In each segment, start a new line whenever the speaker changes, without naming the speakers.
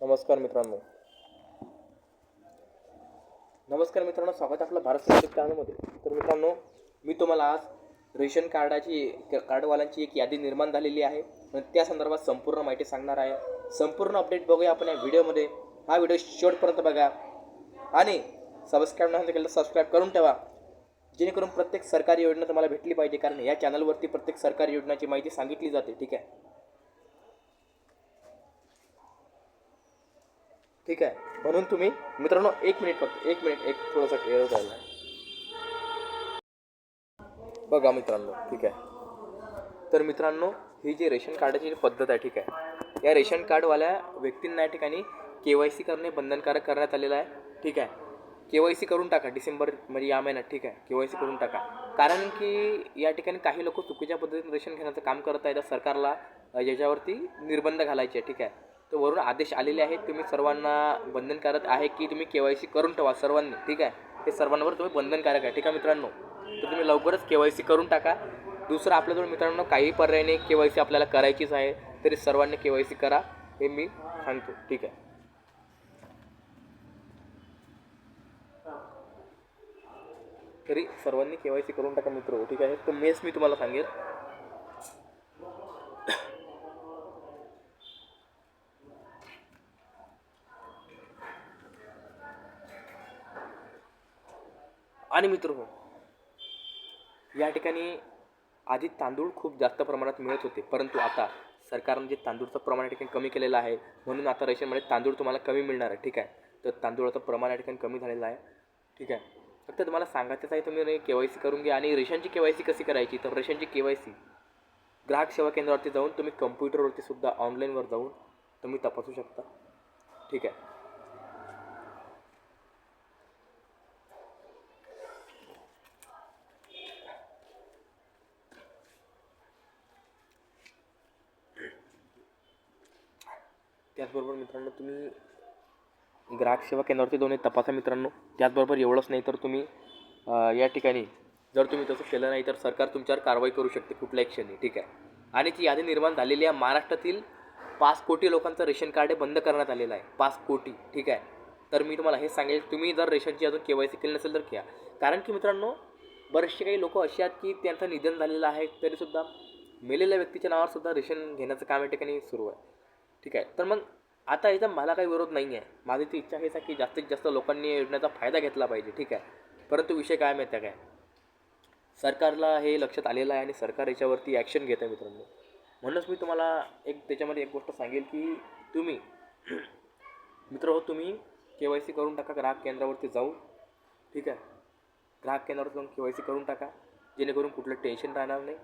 नमस्कार मित्रांनो. नमस्कार मित्रांनो स्वागत आपलं भारत संस्कृत चॅनलमध्ये. तर मित्रांनो मी तुम्हाला आज रेशन कार्डाची कार्डवाल्यांची एक यादी निर्माण झालेली आहे. आणि त्या संदर्भात संपूर्ण माहिती सांगणार आहे. संपूर्ण अपडेट बघूया आपण या व्हिडिओमध्ये. हा व्हिडिओ शेवटपर्यंत बघा. आणि सबस्क्राईब नाही केलं तर सबस्क्राईब करून ठेवा. जेणेकरून प्रत्येक सरकारी योजना तुम्हाला भेटली पाहिजे. कारण या चॅनलवरती प्रत्येक सरकारी योजनाची माहिती सांगितली जाते. ठीक आहे? ठीक आहे. म्हणून तुम्ही मित्रांनो एक मिनिट फक्त एक मिनिट एक थोडासा क्लिअर झाला. बघा मित्रांनो ठीक आहे. तर मित्रांनो ही जी रेशन कार्डाची जी पद्धत आहे ठीक आहे. या रेशन कार्डवाल्या व्यक्तींना या ठिकाणी के वाय सी करणे बंधनकारक करण्यात आलेलं आहे ठीक आहे. के वाय सी करून टाका डिसेंबर म्हणजे या महिन्यात ठीक आहे. के वाय सी करून टाका. कारण की या ठिकाणी काही लोक चुकीच्या पद्धतीने रेशन घेण्याचं काम करत आहेत सरकारला याच्यावरती निर्बंध घालायचे आहे ठीक आहे. तर वरून आदेश आलेले आहेत. तुम्ही सर्वांना बंधनकारक आहे की तुम्ही के वाय सी करून ठेवा सर्वांनी ठीक आहे? हे सर्वांवर तुम्ही बंधनकारक आहे ठीक आहे मित्रांनो? तर तुम्ही लवकरच के वाय सी करून टाका. दुसरं आपल्याजवळ मित्रांनो काही पर्याय नाही के वाय सी आपल्याला करायचीच आहे तरी सर्वांनी के वाय सी करा हे मी सांगतो ठीक आहे? तरी सर्वांनी के वाय सी करून टाका मित्र ठीक आहे? तर मेच मी तुम्हाला सांगेल. आणि मित्र हो. या ठिकाणी आधी तांदूळ खूप जास्त प्रमाणात मिळत होते परंतु आता सरकारनं जे तांदूळचं प्रमाण या ठिकाणी कमी केलेलं आहे म्हणून आता रेशनमध्ये तांदूळ तुम्हाला कमी मिळणार आहे ठीक आहे? तर तांदूळाचं प्रमाण या ठिकाणी कमी झालेलं आहे ठीक आहे? फक्त तुम्हाला सांगायचंच आहे तुम्ही के वाय सी करून घ्या आणि रेशनची के वाय सी कशी करायची? तर रेशनची के वाय सी ग्राहक सेवा केंद्रावरती जाऊन तुम्ही कम्प्युटरवरती सुद्धा ऑनलाईनवर जाऊन तुम्ही तपासू शकता ठीक आहे? त्याचबरोबर मित्रांनो तुम्ही ग्राहक सेवा केंद्रावरती दोन्ही तपासा मित्रांनो. त्याचबरोबर एवढंच नाही तर तुम्ही या ठिकाणी जर तुम्ही तसं केलं नाही तर सरकार तुमच्यावर कारवाई करू शकते कुठल्या क्षणी ठीक आहे? आणि ती यादी निर्माण झालेली आहे. महाराष्ट्रातील पाच कोटी लोकांचं रेशन कार्ड हे बंद करण्यात आलेलं आहे. पाच कोटी ठीक आहे? तर मी तुम्हाला हे सांगेल तुम्ही जर रेशनची अजून के वाय सी केली नसेल तर घ्या. कारण की मित्रांनो बरेचसे काही लोक असे आहेत की त्यांचं निधन झालेलं आहे तरीसुद्धा मेलेल्या व्यक्तीच्या नावावर सुद्धा रेशन घेण्याचं काम या ठिकाणी सुरू आहे. ठीक आहे. तर मग आता याचा मला काही विरोध नाही आहे माझी ती इच्छा हेच आहे की जास्तीत जास्त लोकांनी या योजनेचा फायदा घेतला पाहिजे. ठीक आहे. परंतु विषय काय माहिती आहे काय? सरकारला हे लक्षात आलेलं आहे आणि सरकार याच्यावरती ॲक्शन घेत आहे मित्रांनो. म्हणूनच मी तुम्हाला एक त्याच्यामध्ये एक गोष्ट सांगेल की तुम्ही मित्र हो तुम्ही के वाय सी करून टाका ग्राहक केंद्रावरती जाऊ ठीक आहे. ग्राहक केंद्रावर जाऊन के वाय सी करून टाका. जेणेकरून कुठलं टेन्शन राहणार नाही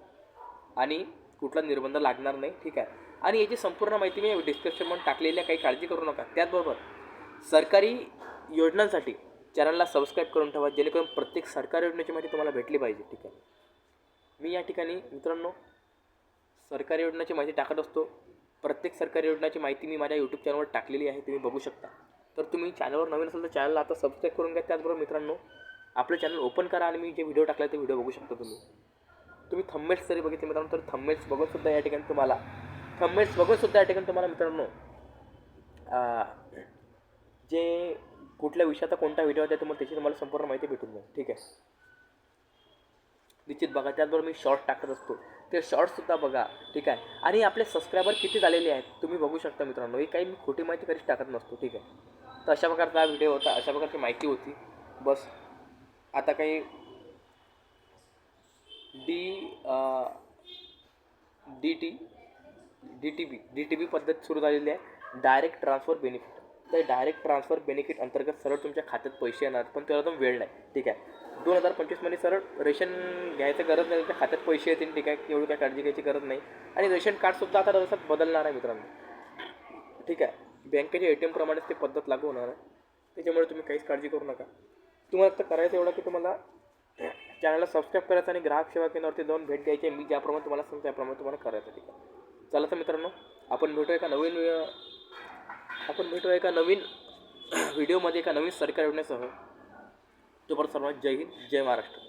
आणि कुठला निर्बंध लागणार नाही. ठीक आहे. आणि याची संपूर्ण माहिती मी डिस्क्रिप्शनमध्ये टाकलेली आहे काही काळजी करू नका. त्याचबरोबर सरकारी योजनांसाठी चॅनलला सबस्क्राईब करून ठेवा जेणेकरून प्रत्येक सरकारी योजनेची माहिती तुम्हाला भेटली पाहिजे ठीक आहे? मी या ठिकाणी मित्रांनो सरकारी योजनाची माहिती टाकत असतो. प्रत्येक सरकारी योजनाची माहिती मी माझ्या यूट्यूब चॅनलवर टाकलेली आहे तुम्ही बघू शकता. तर तुम्ही चॅनलवर नवीन असेल तर चॅनलला आता सबस्क्राईब करून घ्या. त्याचबरोबर मित्रांनो आपलं चॅनल ओपन करा आणि मी जे व्हिडिओ टाकला ते व्हिडिओ बघू शकता तुम्ही. तुम्ही थंबमेल्स जरी बघितले मित्रांनो तर थंबमेल्स बघून सुद्धा या ठिकाणी तुम्हाला थंबमेल्स बघून सुद्धा या ठिकाणी तुम्हाला मित्रांनो जे कुठल्या विषयाचा कोणता व्हिडिओ आहे तुम्हाला त्याची तुम्हाला संपूर्ण माहिती भेटून जाईल. ठीक आहे? निश्चित बघा. त्याचबरोबर मी शॉर्ट टाकत असतो. ते शॉर्टसुद्धा बघा. ठीक आहे? आणि आपले सबस्क्रायबर किती झालेले आहेत तुम्ही बघू शकता मित्रांनो. ही काही मी खोटी माहिती कधीच टाकत नसतो. ठीक आहे? तर अशा प्रकारचा हा व्हिडिओ होता. अशा प्रकारची माहिती होती. बस. आता काही D D T D T B D T B पद्धत सुरू झालेली आहे. डायरेक्ट ट्रान्सफर बेनिफिट तर डायरेक्ट ट्रान्सफर बेनिफिट अंतर्गत सरळ तुमच्या खात्यात पैसे येणार पण त्याला तुम्ही वेळ नाही. ठीक आहे? दोन हजार पंचवीसमध्ये सरळ रेशन घ्यायचं गरज नाही तुमच्या खात्यात पैसे येतील ठीक आहे? एवढी काय काळजी घ्यायची गरज नाही. आणि रेशन कार्डसुद्धा आता रसात बदलणार आहे मित्रांनो. ठीक आहे? बँकेच्या ए टी एमप्रमाणेच ते पद्धत लागू होणार आहे. त्याच्यामुळे तुम्ही काहीच काळजी करू नका. तुम्हाला आता करायचं एवढं की तुम्हाला चॅनलला सबस्क्राईब करायचं आणि ग्राहक सेवा केंद्रावरती जाऊन भेट द्यायची आहे. मी ज्याप्रमाणे तुम्हाला सांगतो त्याप्रमाणे तुम्हाला करायचं ठीक आहे? चला तर मित्रांनो आपण भेटू एका नवीन आपण भेटू एका नवीन व्हिडिओमध्ये एका नवीन सरकारी योजनेसह. तोपर्यंत सर्वांना जय हिंद जय महाराष्ट्र.